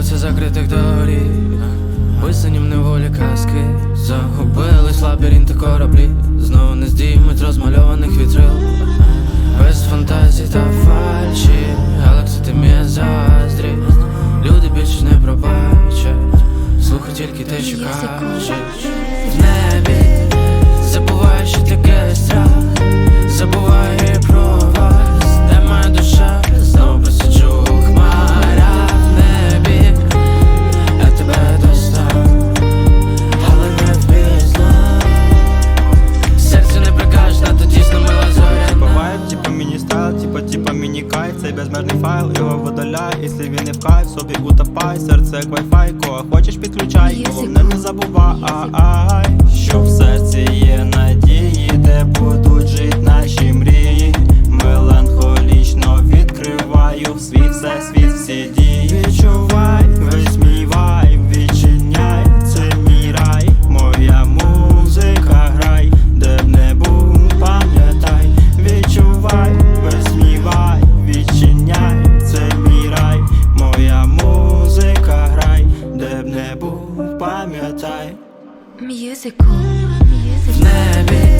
вулиці закритих доріг, писані в неволі казки, загубились лабіринти кораблі, знову не здіймуть розмальованих вітрил, без фантазій та фальші, галакси ти мій заздрість, люди більше не пробачать, слухай тільки те, що кажеш в небі, безмежний файл, його видаляй, якщо він не в кайф, собі утопай, серце як вайфай, кого хочеш підключай, головне не забувай, пам'ятай. М'юзикл. В небі.